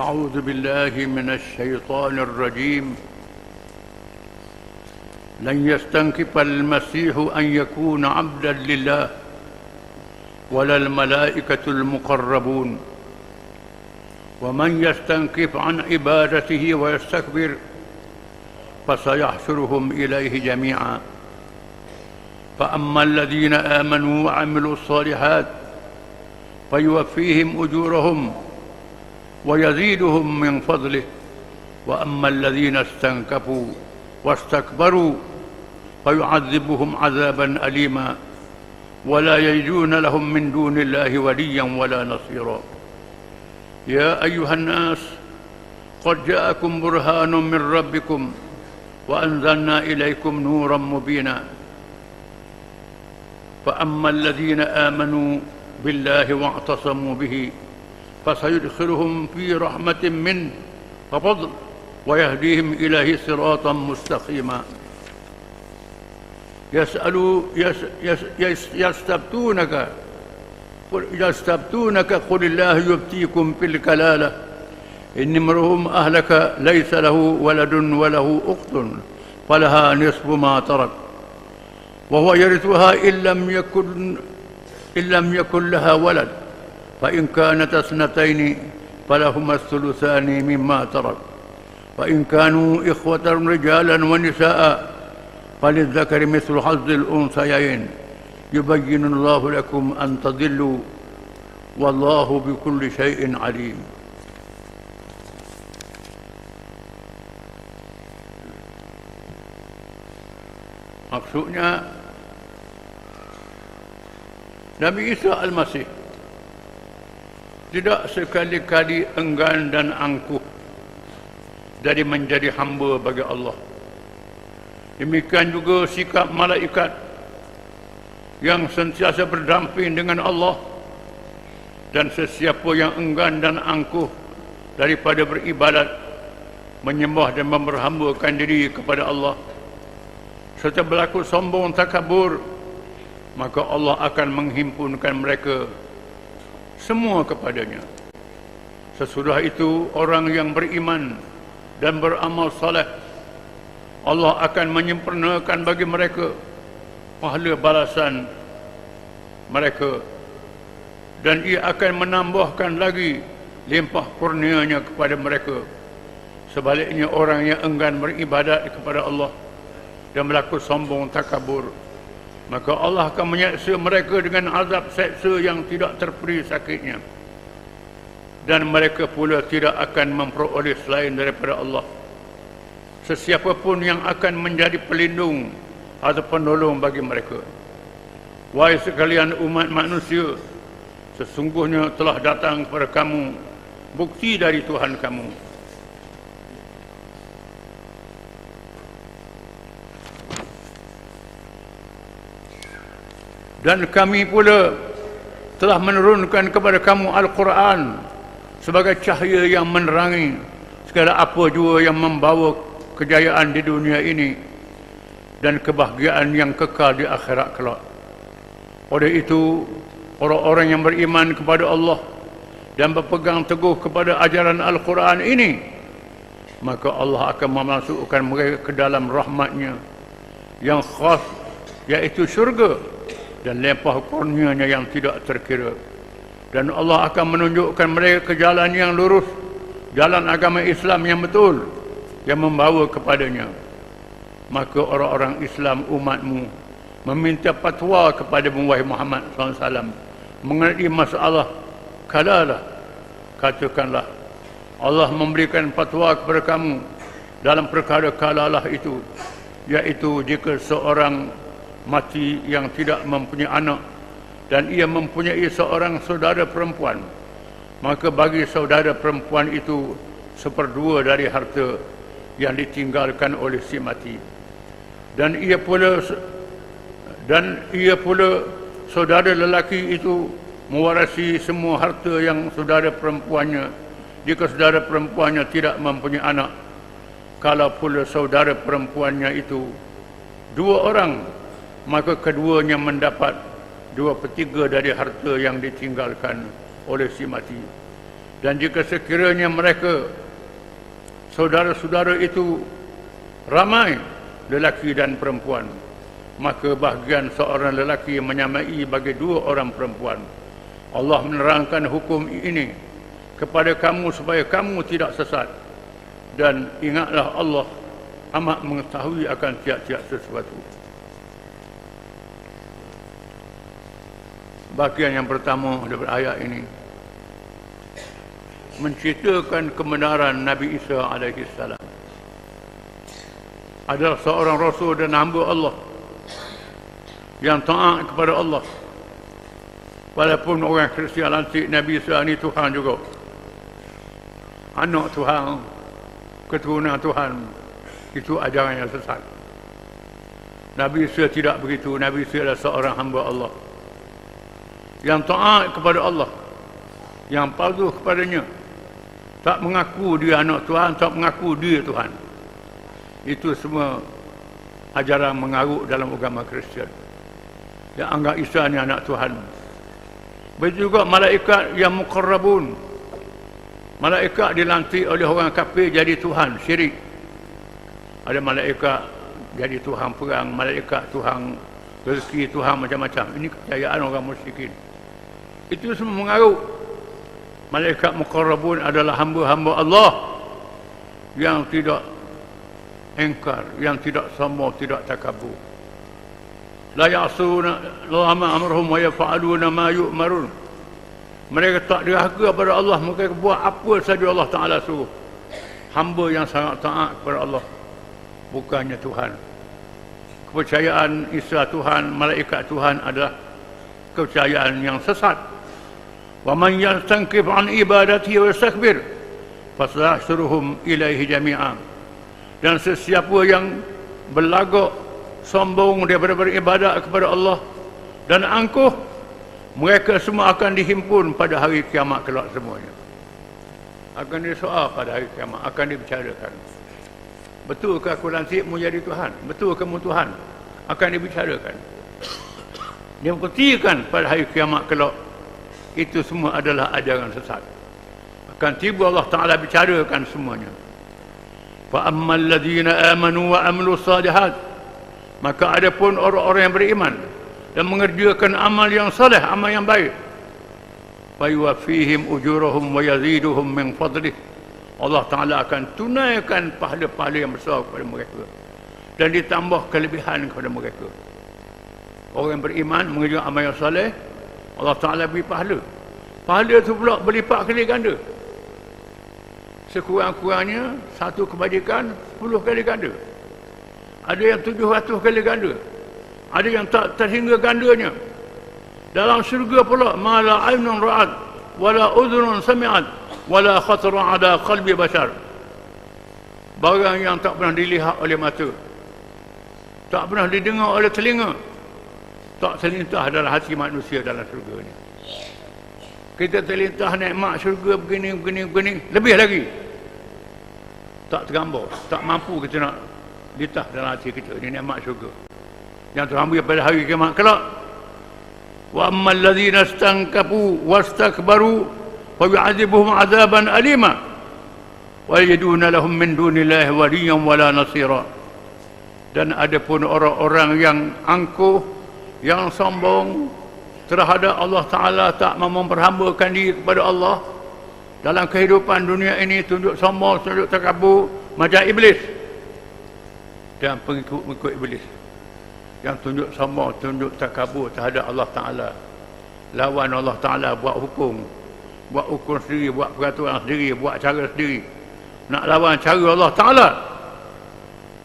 أعوذ بالله من الشيطان الرجيم. لن يستنكف المسيح أن يكون عبدا لله ولا الملائكة المقربون. ومن يستنكف عن عبادته ويستكبر فسيحشرهم إليه جميعا. فأما الذين آمنوا وعملوا الصالحات فيوفيهم أجورهم ويزيدهم من فضله. وأما الذين استنكفوا واستكبروا فيعذبهم عذابا أليما ولا يجدون لهم من دون الله وليا ولا نصيرا. يا أيها الناس قد جاءكم برهان من ربكم وأنزلنا إليكم نورا مبينا. فأما الذين آمنوا بالله واعتصموا به فسيدخلهم في رحمة منه وفضل ويهديهم إليه صراطا مستقيما. يسألوا يس يس يس يستبتونك قل يستبتونك قل الله يبتيكم في الكلالة. إن امرؤ أهلك ليس له ولد وله أخت فلها نصف ما ترك وهو يرثها إن لم يكن إن لم يكن لها ولد. فإن كانت اثنتين فلهما الثلثان مما ترك. وإن كانوا إخوة رجالا ونساء فللذكر مثل حظ الأنثيين. يبين الله لكم أن تضلوا والله بكل شيء عليم. Maksudnya Nabi Isa Al-Masih tidak sekali-kali enggan dan angkuh dari menjadi hamba bagi Allah. Demikian juga sikap malaikat yang sentiasa berdamping dengan Allah dan sesiapa yang enggan dan angkuh daripada beribadat, menyembah dan memperhambakan diri kepada Allah serta berlaku sombong takabur maka Allah akan menghimpunkan mereka semua kepadanya. Sesudah itu orang yang beriman dan beramal saleh Allah akan menyempurnakan bagi mereka pahala balasan mereka dan ia akan menambahkan lagi limpah kurnianya kepada mereka sebaliknya orang yang enggan beribadat kepada Allah dan berlaku sombong takabur maka Allah akan menyeksa mereka dengan azab seksa yang tidak terperi sakitnya. Dan mereka pula tidak akan memperoleh selain daripada Allah. Sesiapa pun yang akan menjadi pelindung atau penolong bagi mereka. Wahai sekalian umat manusia sesungguhnya telah datang kepada kamu bukti dari Tuhan kamu dan kami pula telah menurunkan kepada kamu Al-Quran sebagai cahaya yang menerangi segala apa jua yang membawa kejayaan di dunia ini dan kebahagiaan yang kekal di akhirat kelak. Oleh itu, orang-orang yang beriman kepada Allah dan berpegang teguh kepada ajaran Al-Quran ini, maka Allah akan memasukkan mereka ke dalam rahmatnya yang khas, iaitu syurga dan lempah kurnianya yang tidak terkira. Dan Allah akan menunjukkan mereka ke jalan yang lurus jalan agama Islam yang betul yang membawa kepadanya. Maka orang-orang Islam umatmu meminta fatwa kepada Wahai Muhammad SAW mengenai masalah kalalah. Katakanlah Allah memberikan fatwa kepada kamu dalam perkara kalalah itu iaitu jika seorang mati yang tidak mempunyai anak dan ia mempunyai seorang saudara perempuan. Maka bagi saudara perempuan itu seperdua dari harta yang ditinggalkan oleh si mati. Dan ia pula dan ia pula saudara lelaki itu mewarisi semua harta yang saudara perempuannya jika saudara perempuannya tidak mempunyai anak. Kalau pula saudara perempuannya itu dua orang maka keduanya mendapat dua per tiga dari harta yang ditinggalkan oleh si mati. Dan jika sekiranya mereka saudara-saudara itu ramai lelaki dan perempuan maka bahagian seorang lelaki menyamai bagi dua orang perempuan. Allah menerangkan hukum ini kepada kamu supaya kamu tidak sesat. Dan ingatlah Allah amat mengetahui akan tiap-tiap sesuatu bagian yang pertama daripada ayat ini. Menceritakan kebenaran Nabi Isa alaihi salam. Adalah seorang rasul dan hamba Allah yang taat kepada Allah. Walaupun orang Kristian lantik Nabi Isa ini Tuhan juga. Anak Tuhan keturunan Tuhan itu ajaran yang sesat. Nabi Isa tidak begitu. Nabi Isa adalah seorang hamba Allah yang taat kepada Allah yang patuh kepadanya tak mengaku dia anak Tuhan, tak mengaku dia Tuhan. Itu semua ajaran mengaruk dalam agama Kristian. Yang anggap Isa ni anak Tuhan. Begitu juga malaikat yang mukarrabun. Malaikat dilantik oleh orang kafir jadi Tuhan, syirik. Ada malaikat jadi Tuhan perang, malaikat Tuhan rezeki, Tuhan macam-macam. Ini kepercayaan orang musyrikin. Itu semua mengaruk malaikat mukarrabun adalah hamba-hamba Allah yang tidak engkar, yang tidak sombong, tidak takabur. La ya'suna lama amrahum wa yaf'aluna ma yu'marun. Mereka tak diraga kepada Allah, mereka buat apa saja Allah Taala suruh. Hamba yang sangat taat kepada Allah bukannya Tuhan. Kepercayaan Isa Tuhan, malaikat Tuhan adalah kepercayaan yang sesat. ومن يستنكف عن ibadati ويستكبر فسيحشرهم إليه جميعا dan sesiapa yang berlagak sombong daripada beribadat kepada Allah dan angkuh mereka semua akan dihimpun pada hari kiamat kelak semuanya akan disoal pada hari kiamat akan dibicarakan betul ke aku lantik menjadi Tuhan betul ke kamu Tuhan akan dibicarakan dia buktikan pada hari kiamat kelak itu semua adalah ajaran sesat. Akan tiba Allah Ta'ala bicarakan semuanya. Fa ammal ladhina amanu wa amlu salihat. Maka ada pun orang-orang yang beriman dan mengerjakan amal yang saleh amal yang baik. Fa yuwafihim ujurahum wa yaziduhum min fadlih. Allah Ta'ala akan tunaikan pahala-pahala yang besar kepada mereka dan ditambah kelebihan kepada mereka. Orang yang beriman mengerjakan amal yang saleh Allah Ta'ala beri pahala. Pahala tu pula berlipat kali ganda. Sekurang-kurangnya satu kebajikan sepuluh kali ganda. Ada yang tujuh ratus kali ganda. Ada yang tak terhingga gandanya. Dalam syurga pula mala ainun ra'ad wala udhunun sami'ad wala khatara ada qalbi bashar. Barang yang tak pernah dilihat oleh mata tak pernah didengar oleh telinga tak terlintah dalam hati manusia dalam syurga ni. Kita terlintah nikmat syurga begini begini begini lebih lagi. Tak tergambar tak mampu kita nak lintah dalam hati kita ini nikmat syurga. Yang terambil pada hari kiamat kelak wa ammal ladzina stankafu wastakbaru fa yu'adzibuhum 'adzaban alima wa yajiduna lahum min dunillahi waliyyan wala nasira. Dan ada pun orang-orang yang angkuh yang sombong terhadap Allah Ta'ala tak mau memperhambakan diri kepada Allah dalam kehidupan dunia ini tunjuk sombong, tunjuk terkabur macam iblis dan pengikut-pengikut iblis yang tunjuk sombong, tunjuk terkabur terhadap Allah Ta'ala lawan Allah Ta'ala buat hukum buat hukum sendiri, buat peraturan sendiri buat cara sendiri nak lawan cara Allah Ta'ala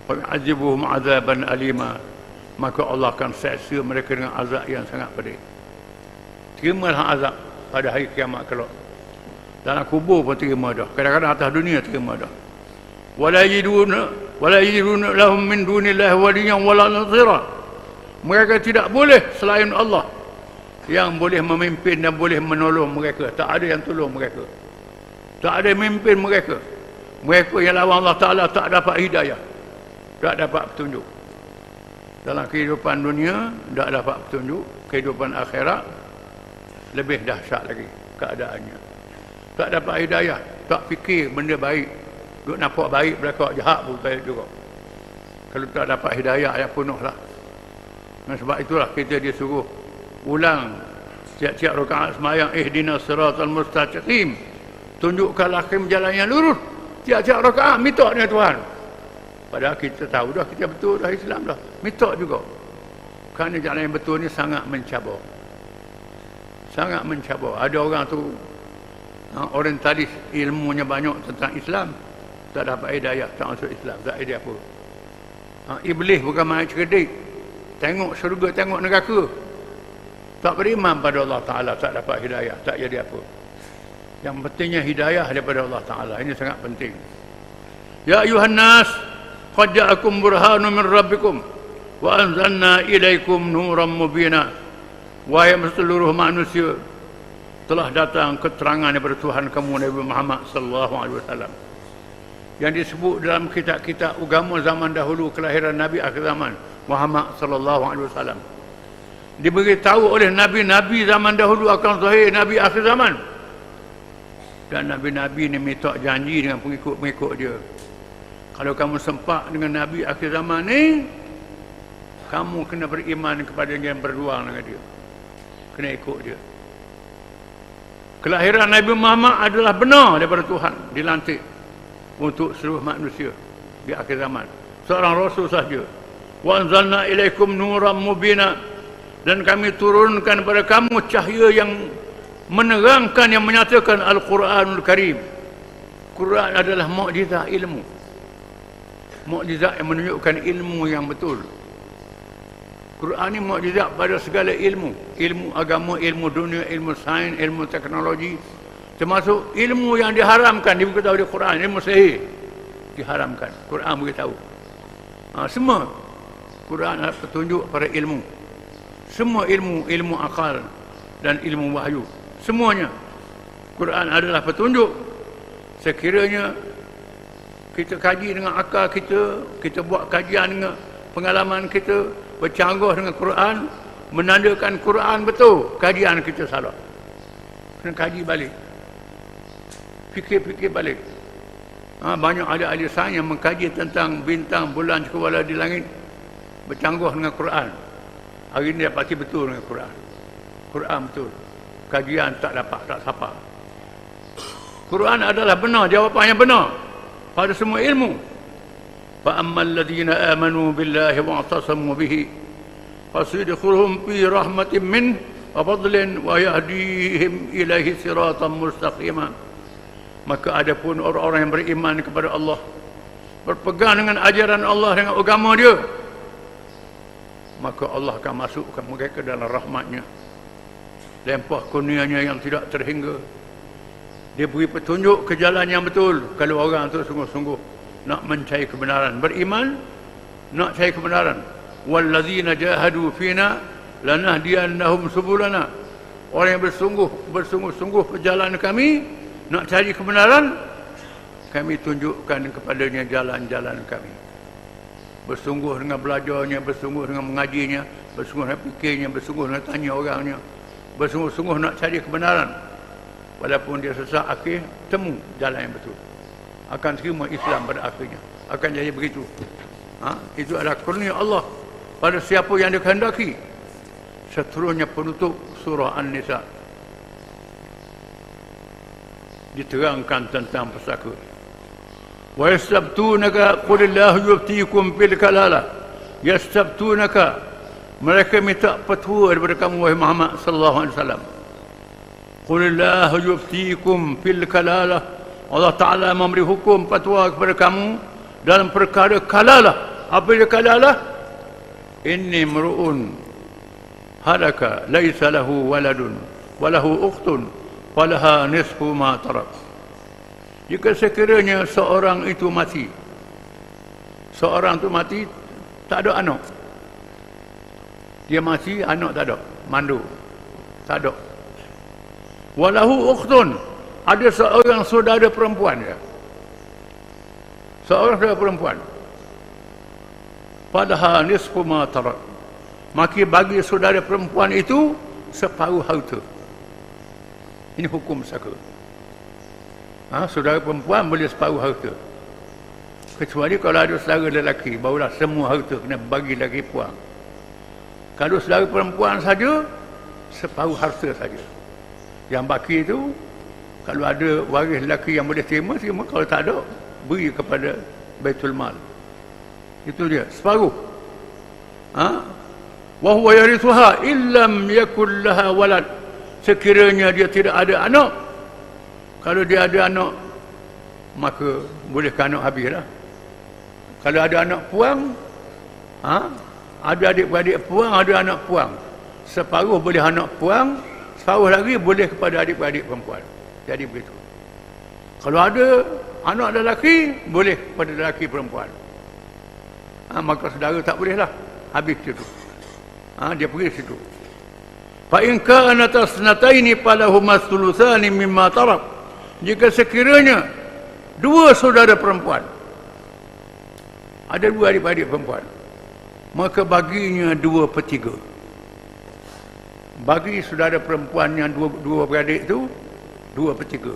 فَيَعْزِبُهُمْ عَذَابًا أَلِيمًا maka Allah akan seksa mereka dengan azab yang sangat pedih. Terimalah azab pada hari kiamat kelak. Dalam kubur pun terima dah. Kadang-kadang atas dunia terima dah. Wala yiduna wala yiduna lahum min dunillahi waliyan wala nasira mereka tidak boleh selain Allah. Yang boleh memimpin dan boleh menolong mereka. Tak ada yang tolong mereka. Tak ada memimpin mereka. Mereka yang lawan Allah Ta'ala tak dapat hidayah. Tak dapat petunjuk dalam kehidupan dunia tidak dapat petunjuk kehidupan akhirat lebih dahsyat lagi keadaannya Tak dapat hidayah. Tak fikir benda baik. Duk nampak baik berlaku jahat pun baik juga. Kalau tak dapat hidayah, ayat penuh lah. Dan sebab itulah kita disuruh ulang tiap-tiap rakaat semayang ihdina siratal mustaqim tunjukkanlah kami jalan yang lurus tiap-tiap rakaat minta dengan Tuhan padahal kita tahu dah kita betul dah Islam dah. Minta juga. Kerana jalan yang betul ni sangat mencabar. Sangat mencabar. Ada orang tu ha, orientalis ilmunya banyak tentang Islam. Tak dapat hidayah tak masuk Islam. Tak hidayah apa ha, iblis bukan main cerdik. Tengok surga tengok neraka. Tak beriman pada Allah Ta'ala tak dapat hidayah tak jadi apa. Yang pentingnya hidayah daripada Allah Ta'ala. Ini sangat penting. Ya ayuhan nas qad ja'akum burhanun min rabbikum wa anzalna ilaikum nuran mubina. Wahai seluruh manusia telah datang keterangan daripada Tuhan kamu Nabi Muhammad sallallahu alaihi wasallam. Yang disebut dalam kitab-kitab agama zaman dahulu kelahiran Nabi akhir zaman Muhammad sallallahu alaihi wasallam. Diberitahu oleh nabi-nabi zaman dahulu akan zahir nabi akhir zaman. Dan nabi-nabi ni minta janji dengan pengikut-pengikut dia kalau kamu sempat dengan nabi akhir zaman ni kamu kena beriman kepada yang berjuang dengan dia. Kena ikut dia. Kelahiran Nabi Muhammad adalah benar daripada Tuhan dilantik untuk seluruh manusia di akhir zaman. Seorang rasul sahaja. Wa anzalna ilaikum nuran mubina. Dan kami turunkan kepada kamu cahaya yang menerangkan yang menyatakan Al-Quranul Karim. Quran adalah mukjizat ilmu mukjizat yang menunjukkan ilmu yang betul Quran ini mukjizat pada segala ilmu ilmu agama, ilmu dunia, ilmu sains, ilmu teknologi termasuk ilmu yang diharamkan diberitahu di Quran ilmu sihir diharamkan Quran beritahu ha, semua Quran adalah petunjuk pada ilmu. Semua ilmu, ilmu akal dan ilmu wahyu. Semuanya. Quran adalah petunjuk. Sekiranya kita kaji dengan akal kita, kita buat kajian dengan pengalaman kita, bercanggah dengan Quran, menandakan Quran betul, kajian kita salah. Kena kaji balik. Fikir-fikir balik. Ha, banyak ahli-ahli sains yang mengkaji tentang bintang, bulan, cekawala di langit bercanggah dengan Quran hari ini dapat betul dengan Quran Quran betul kajian tak dapat tak siapa Quran adalah benar jawapannya benar pada semua ilmu. Fa ammal ladina amanu billahi wa atasamu bihi. Fasidkhuluhum fi rahmatin min wa fadlin wa yahdihim ilaihi siratan mustaqima. Maka adapun orang-orang yang beriman kepada Allah berpegang dengan ajaran Allah dengan agama dia maka Allah akan masukkan mereka dalam rahmatnya. Lempah kurnianya yang tidak terhingga dia beri petunjuk ke jalan yang betul. Kalau orang itu sungguh-sungguh nak mencari kebenaran. Beriman nak cari kebenaran. Wallazina jahadu fina lanahdiyannahum subulana. Orang yang bersungguh bersungguh-sungguh berjalan kami nak cari kebenaran kami tunjukkan kepadanya jalan-jalan kami. Bersungguh dengan belajarnya, bersungguh dengan mengajinya, bersungguh dengan fikirnya, bersungguh dengan tanya orangnya, bersungguh-sungguh nak cari kebenaran walaupun dia sesak akhir temu jalan yang betul. Akan terima Islam pada akhirnya. Akan jadi begitu. Ha? itu adalah kurnia Allah pada siapa yang dikehendaki. Seterusnya penutup surah An-Nisa. Diterangkan tentang pesaka. Wa yastabtunaka qulillahu yubtikum bil kalala. Yastabtunaka mereka minta petua daripada kamu wahai Muhammad sallallahu alaihi wasallam qul Allah yuftikum fil kalalah Allah taala memberi hukum fatwa kepada kamu dalam perkara kalalah apa dia kalalah inni mruun. Halaka laisa lahu waladun walahu ukhtun falaha nisfu ma tarak. Jika sekiranya seorang itu mati seorang itu mati tak ada anak. Dia mati anak tak ada. Mandu. Tak ada walahu ukhtun. Ada seorang saudara perempuan ya seorang saudara perempuan. Padahal nisfu ma tarak maka bagi saudara perempuan itu separuh harta. Ini hukum sakit ha, saudara perempuan boleh separuh harta. Kecuali kalau ada saudara lelaki barulah semua harta kena bagi lagi puang kalau saudara perempuan saja separuh harta saja yang baki itu kalau ada waris lelaki yang boleh terima terima. Kalau tak ada beri kepada Baitul Mal. Itu dia separuh. Ha? Wa huwa yarithuha illam yakul laha walad. Sekiranya dia tidak ada anak kalau dia ada anak maka boleh anak habislah. Kalau ada anak puang ha? ada adik-beradik puang ada anak puang. Separuh boleh anak puang separuh lagi boleh kepada adik-beradik perempuan. Jadi begitu. Kalau ada anak lelaki boleh kepada lelaki perempuan. Ha, maka saudara tak boleh lah. Habis situ ha, dia pergi situ. Fa in kana tasnataini falahuma thuluthani mimma tarak jika sekiranya dua saudara perempuan ada dua adik-adik perempuan maka baginya dua per tiga bagi saudara perempuan yang dua, dua beradik itu dua per tiga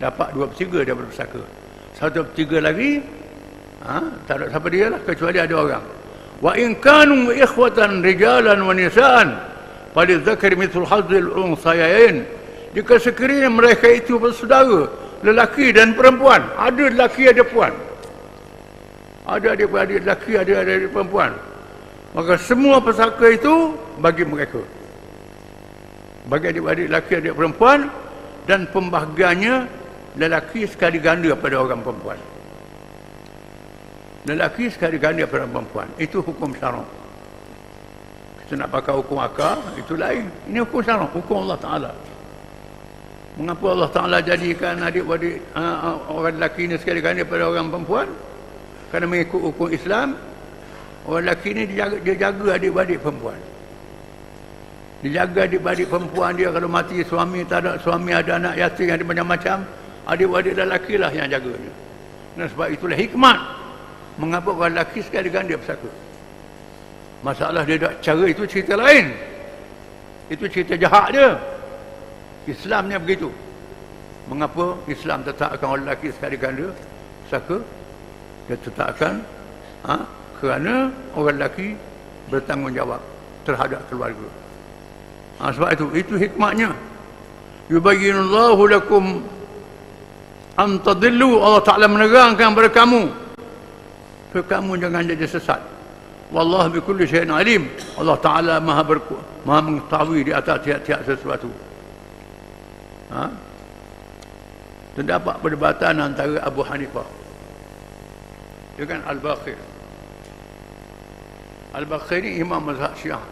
dapat dua per tiga daripada pesaka satu per tiga lagi ha, tak ada siapa dia lah kecuali ada orang. Wa in kanu ikhwatan rijalan wa nisaan pada zakar mithul hadzil unsayain. Jika sekiranya mereka itu bersaudara lelaki dan perempuan ada lelaki ada puan ada adik-adik lelaki ada adik perempuan. Maka semua pesaka itu bagi mereka bagi adik-adik lelaki adik perempuan dan pembahagiannya lelaki sekali ganda pada orang perempuan. Lelaki sekali ganda pada perempuan. Itu hukum syarak kita nak pakai hukum akal itu lain. Ini hukum syarak hukum Allah Ta'ala. Mengapa Allah Ta'ala jadikan adik-adik uh, orang lelaki ini sekali ganda pada orang perempuan? Kerana mengikut hukum Islam orang lelaki ini dia jaga, dia jaga adik-adik perempuan dia jaga adik-adik perempuan dia kalau mati suami tak ada suami ada anak yatim ada macam-macam adik-adik lelaki lah yang jaganya dan sebab itulah hikmat. Mengapa orang lelaki sekali dengan dia pesaka masalah dia tak cara itu cerita lain. Itu cerita jahat dia. Islamnya begitu. Mengapa Islam tetapkan orang lelaki sekali ganda pesaka dia tetapkan ha, kerana orang lelaki bertanggungjawab terhadap keluarga ha, sebab itu itu hikmahnya yubayyinullahu lakum antadillu Allah Ta'ala menerangkan kepada kamu. Supaya kamu jangan jadi sesat. Wallah bikulli syai'in alim. Allah Ta'ala maha, berku, maha mengetahui di atas tiap-tiap sesuatu. Ha? terdapat perdebatan antara Abu Hanifah dengan Al-Baqir Al-Baqir ini imam mazhab syiah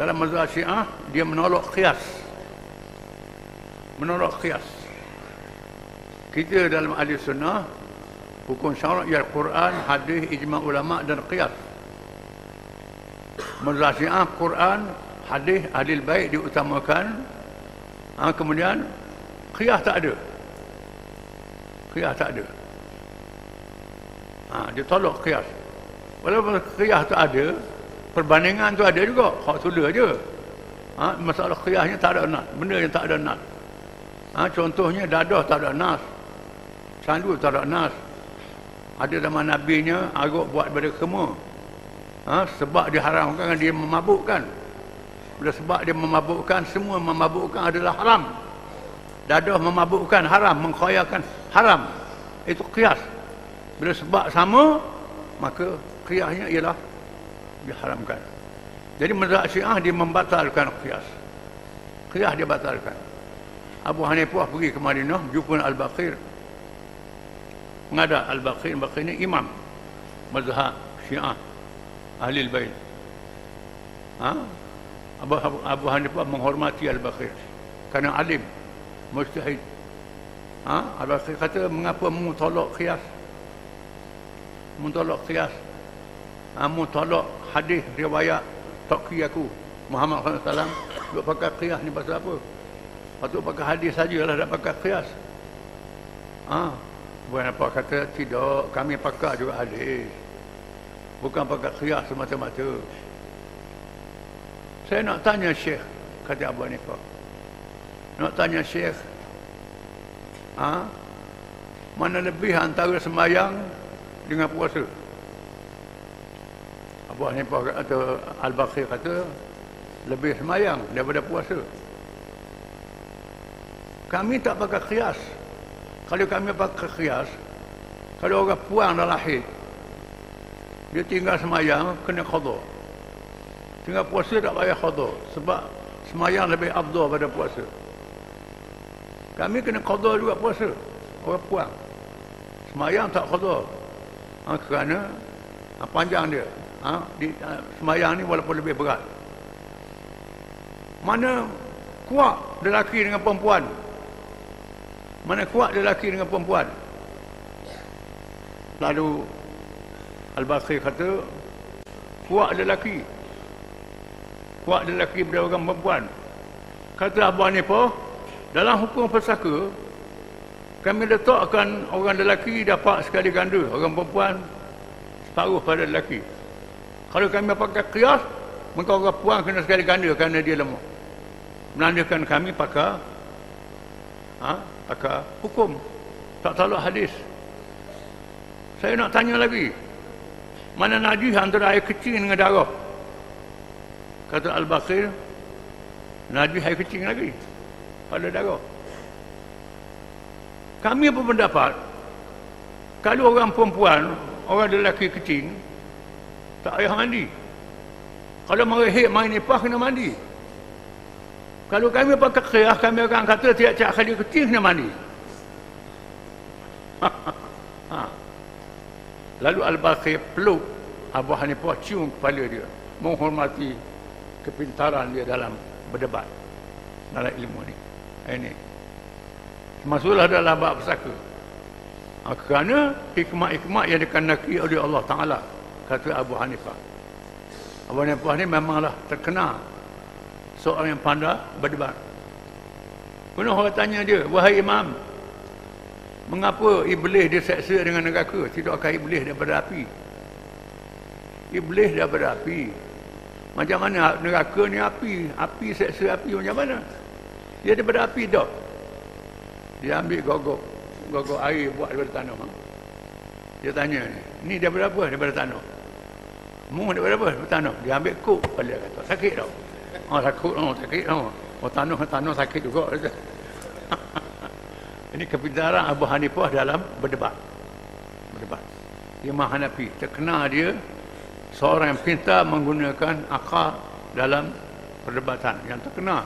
dalam mazhab syiah dia menolak qiyas menolak qiyas kita dalam ahli sunnah hukum syarak ya Quran, hadis, ijma ulama dan qiyas. Mazhab Syiah Quran, hadis, ahli baik diutamakan. Ha, kemudian qiyas tak ada. Qiyas tak ada. Ha, dia tolak qiyas. Walaupun qiyas tak ada, perbandingan tu ada juga. Hak sudah aja. Ha, masalah qiyasnya tak ada nas. Benda yang tak ada nas. Ha, contohnya dadah tak ada nas. Candu tak ada nas ada zaman nabinya aruk buat pada kema ha? sebab diharamkan dia memabukkan bila sebab dia memabukkan semua memabukkan adalah haram dadah memabukkan haram mengkhayakan haram itu kias bila sebab sama maka kiasnya ialah diharamkan. Jadi mazhab syiah dia membatalkan kias kias dia batalkan. Abu Hanifah pergi ke Madinah jumpa Al-Baqir. Mengada Al-Baqir Al-Baqir ini imam mazhab syiah ahli al-bait ha? Abu, Abu, Abu Hanifah menghormati Al-Baqir kerana alim mustahid ha? Al-Baqir kata mengapa mu tolak qiyas? Mu tolak qiyas ha? mu tolak hadis riwayat taqi aku Muhammad SAW duk pakai qiyas ni pasal apa patut pakai hadis sajalah tak pakai qiyas ha? Bukan apa kata tidak, kami pakai juga hadis. Bukan pakai khiyah semata-mata. Saya nak tanya Syekh, kata Abu Hanifah. Nak tanya Syekh, Ha? Mana lebih antara semayang dengan puasa? Abu Hanifah atau Al-Baqir kata lebih semayang daripada puasa. Kami tak pakai kias. Kalau kami pakai kias, kalau orang puang dalam haid, dia tinggal semayang, kena khadar. Tinggal puasa tak payah khadar. Sebab semayang lebih abdul pada puasa. Kami kena khadar juga puasa. Orang puang. Semayang tak khadar. Ha, kerana ha, panjang dia. Ha, di, ha, semayang ni walaupun lebih berat. Mana kuat lelaki dengan perempuan? Mana kuat lelaki dengan perempuan? Lalu Al-Baqir kata kuat lelaki. Kuat lelaki orang perempuan. Kata Abu Hanifah, dalam hukum pesaka kami letakkan orang lelaki dapat sekali ganda, orang perempuan separuh pada lelaki. Kalau kami pakai kias, maka orang perempuan kena sekali ganda kerana dia lemah. Menandakan kami pakai ha, pakai hukum. Tak salah hadis. Saya nak tanya lagi. Mana najis antara air kecil dengan darah? Kata Al-Baqir, najis air kecil lagi pada darah. Kami berpendapat, kalau orang perempuan, orang lelaki kecil, tak payah mandi. Kalau merehik main nipah, kena mandi. Kalau kami pakai khiyah, kami akan kata tiap-tiap kali kecil kena mandi. ha. Lalu Al-Baqir peluk Abu Hanifah cium kepala dia. Menghormati kepintaran dia dalam berdebat. Dalam ilmu ni. Ini. Masuklah dalam bab pesaka. Ha, kerana hikmah-hikmah yang dikandaki oleh Allah Ta'ala. Kata Abu Hanifah. Abu Hanifah ni memanglah terkenal. Seorang yang pandai berdebat. Kemudian orang tanya dia, Wahai Imam, Mengapa iblis diseksa dengan neraka? Tidakkah iblis daripada api? Iblis daripada api. Macam mana neraka ni api? Api seksa api macam mana? Dia daripada api tak? Dia ambil gogok. Gogok air buat daripada tanah. Dia tanya. Ni daripada apa? Daripada tanah. Mu daripada apa? Daripada tanah. Dia ambil kuk. Dia kata, sakit tak? Oh, sakit. Oh, sakit. Oh, tanah, sakit juga. Ini kepintaran Abu Hanifah dalam berdebat. Berdebat. Imam Hanafi terkenal dia seorang yang pintar menggunakan akal dalam perdebatan yang terkenal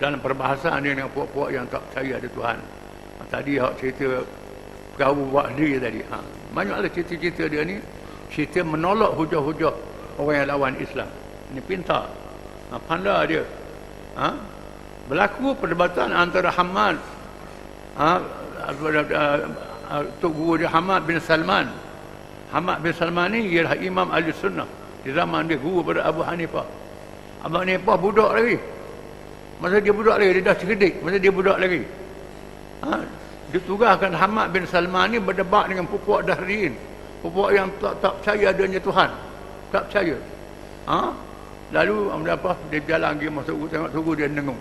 dalam perbahasan dia dengan puak-puak yang tak percaya ada Tuhan. Ha, tadi awak cerita kau buat dia tadi. Ha. Banyaklah cerita-cerita dia ni cerita menolak hujah-hujah orang yang lawan Islam. Ini pintar. Ha, pandai dia. Ha? Berlaku perdebatan antara Hamad ha, Tok Guru dia Hamad bin Salman Hamad bin Salman ni ialah Imam Ahli Sunnah di zaman dia guru pada Abu Hanifah Abu Hanifah budak lagi masa dia budak lagi dia dah cerdik masa dia budak lagi ha, ditugaskan Hamad bin Salman ni berdebat dengan pupuk Dahriin pupuk yang tak, tak percaya adanya Tuhan tak percaya ha? lalu apa dia jalan pergi masuk guru tengok guru dia nengung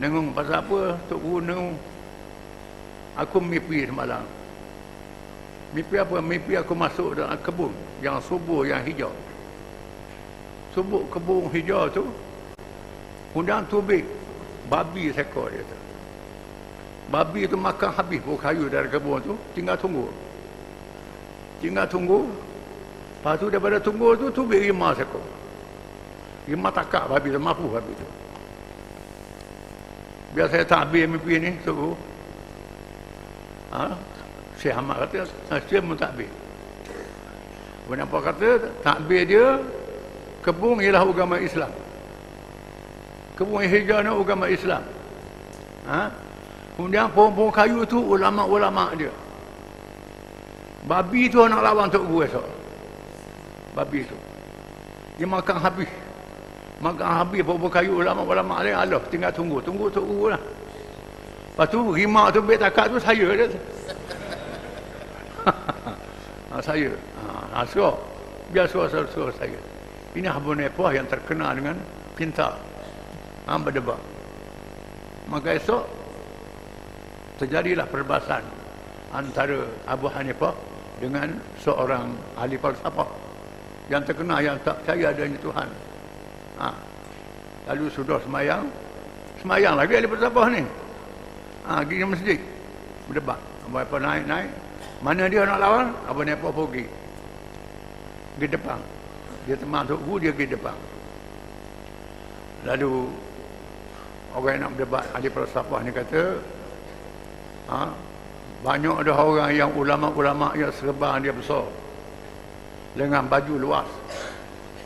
Nengung pasal apa? Tok Guru nengung. Aku mimpi semalam. Mimpi apa? Mimpi aku masuk dalam kebun yang subur, yang hijau. Subur kebun hijau tu. Kemudian tubik. Babi sekor dia tu. Babi tu makan habis buah kayu dari kebun tu. Tinggal tunggu. Tinggal tunggu. Lepas tu daripada tunggu tu, tubik lima sekor. Lima takak babi tu, mampu babi tu biar saya takbir mimpi ni suruh ha? Syekh Ahmad kata ha, Syekh pun takbir kenapa kata takbir dia kebun ialah agama Islam kebun hijau ni agama Islam ha? kemudian pohon-pohon kayu tu ulama-ulama dia babi tu nak lawan untuk gue esok babi tu dia makan habis Maka habis berapa kayu ulama-ulama lain Allah tinggal tunggu. Tunggu tunggu lah. Lepas tu rimak tu bet takat tu saya dia. ha, saya. Ha, suruh. Biar suruh, suruh, suruh saya. Ini Abu Nepah yang terkenal dengan pintar. Ha, berdebat. Maka esok terjadilah perbahasan antara Abu Hanifah dengan seorang ahli falsafah yang terkenal yang tak percaya adanya Tuhan. Ha. Lalu sudah semayang, semayang lagi ahli falsafah ni. Ha, pergi ke masjid, berdebat. Hanifah naik-naik, mana dia nak lawan? Abu Hanifah pergi. Pergi depan. Dia termasuk guru, dia pergi depan. Lalu orang yang nak berdebat ahli falsafah ni kata ha, banyak ada orang yang ulama-ulama yang serban dia besar. Dengan baju luas.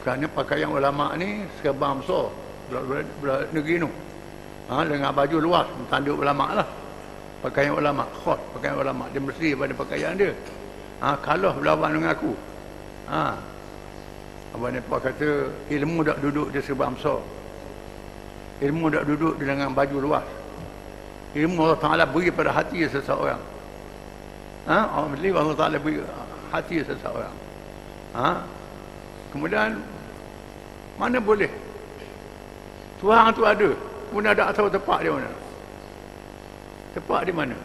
Kerana pakaian ulama ni serban besar. Belah negeri ni ha, dengan baju luas. Tanduk ulama lah. Pakaian ulama. Khot pakaian ulama. Dia mesti pada pakaian dia. Ha, kalau berlawan dengan aku. Ha, Abang Nepal kata ilmu tak duduk di serban besar. Ilmu tak duduk dengan baju luas. Ilmu Allah Ta'ala beri pada hati seseorang ha? Allah Ta'ala beri hati seseorang ha? kemudian mana boleh Tuhan tu ada pun ada tahu tepat dia mana tepat di mana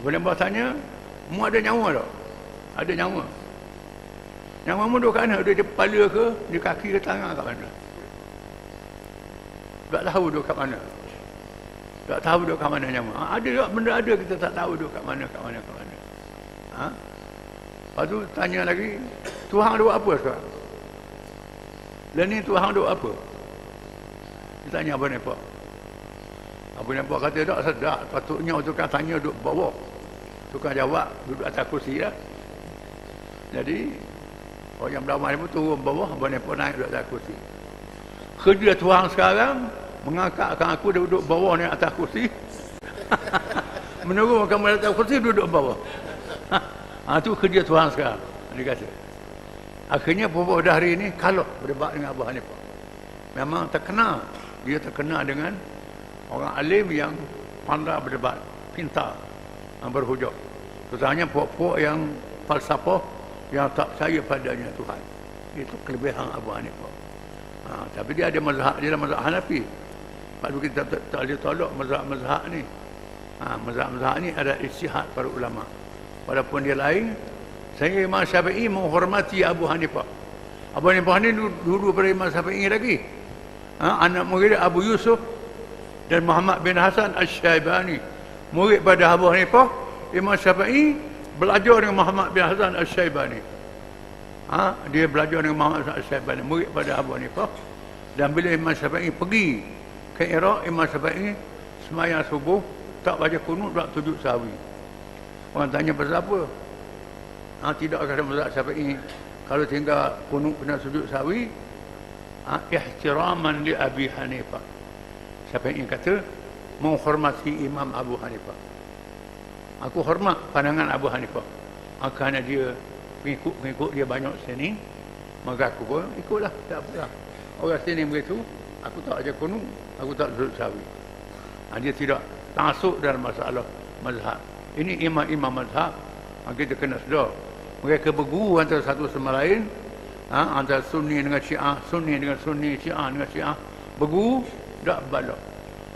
boleh bahasanya mu ada nyawa tak ada nyawa nyawa mu duduk mana duduk di kepala ke di kaki ke tangan kat mana tak tahu duduk kat mana. Tak tahu duduk kat mana nyawa. Ha, ada tak benda ada kita tak tahu duduk kat mana, kat mana, kat mana. Lepas tu tanya lagi, Tuhan duduk apa sekarang? Dan ni Tuhan duduk apa? Dia tanya Abang Nepak. Abang Nepak kata tak sedap. Patutnya tukang tanya duduk bawah. Tukang jawab duduk atas kursi lah. Jadi, orang yang berlawan ni pun turun bawah, Abang Nepak naik duduk atas kursi. Kerja Tuhan sekarang, mengangkatkan aku duduk bawah ni atas kursi menurut kamu atas kursi duduk bawah ha, tu kerja Tuhan sekarang dia kata. Akhirnya beberapa hari ini kalau berdebat dengan Abu Hanifah. Memang terkenal dia terkenal dengan orang alim yang pandai berdebat pintar berhujung. Terutamanya puak-puak yang falsafah yang tak percaya padanya Tuhan. Itu kelebihan Abu Hanifah. Ha, tapi dia ada mazhab dia ada mazhab Hanafi. Lepas kita tak, tak boleh tolak mazhab-mazhab ni. Ha, mazhab-mazhab ni ada istihad para ulama. Walaupun dia lain, saya Imam Syafi'i menghormati Abu Hanifah. Abu Hanifah ni dulu pada Imam Syafi'i lagi. Ha, anak murid Abu Yusuf dan Muhammad bin Hasan Al-Syaibani. Murid pada Abu Hanifah, Imam Syafi'i belajar dengan Muhammad bin Hasan Al-Syaibani. Ha, dia belajar dengan Muhammad bin Hasan Al-Syaibani. Murid pada Abu Hanifah. Dan bila Imam Syafi'i pergi ke Iraq Imam Syafi'i semayang subuh tak baca kunut tak tujuh sahawi orang tanya pasal apa? Ha, tidak akan mazhab Syafi'i kalau tinggal kunut kena sujud sahawi ha, ihtiraman li Abi Hanifah. Syafi'i kata menghormati Imam Abu Hanifah. Aku hormat pandangan Abu Hanifah. Ha, kerana dia pengikut-pengikut dia banyak sini maka aku pun ikutlah. Tak apalah orang sini begitu aku tak ajar kunut aku tak duduk sawi. Ha, dia tidak masuk dalam masalah mazhab ini imam-imam mazhab. Ha, kita kena sedar. Mereka berguru antara satu sama lain. Ha, antara sunni dengan syiah sunni dengan sunni syiah dengan syiah. Berguru tak balak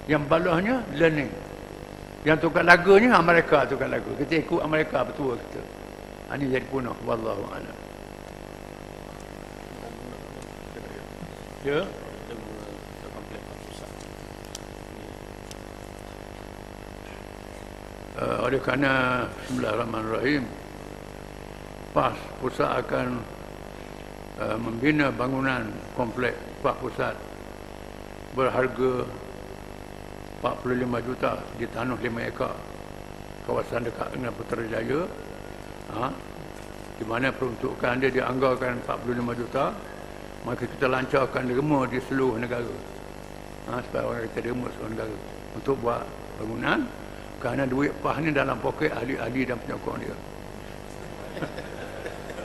yang balahnya learning. Yang tukar lagunya Amerika tukar lagu. Kita ikut Amerika betul kita. Ha, ini jadi punah. Wallahu'ala ya? yeah. Uh, oleh kerana Bismillahirrahmanirrahim PAS pusat akan uh, membina bangunan komplek PAS pusat berharga 45 juta di tanah 5 ekar kawasan dekat dengan Putrajaya ha? di mana peruntukan dia dianggarkan 45 juta maka kita lancarkan derma di seluruh negara ha? supaya orang kita derma seluruh negara untuk buat bangunan kerana duit PAH ni dalam poket ahli-ahli dan penyokong dia.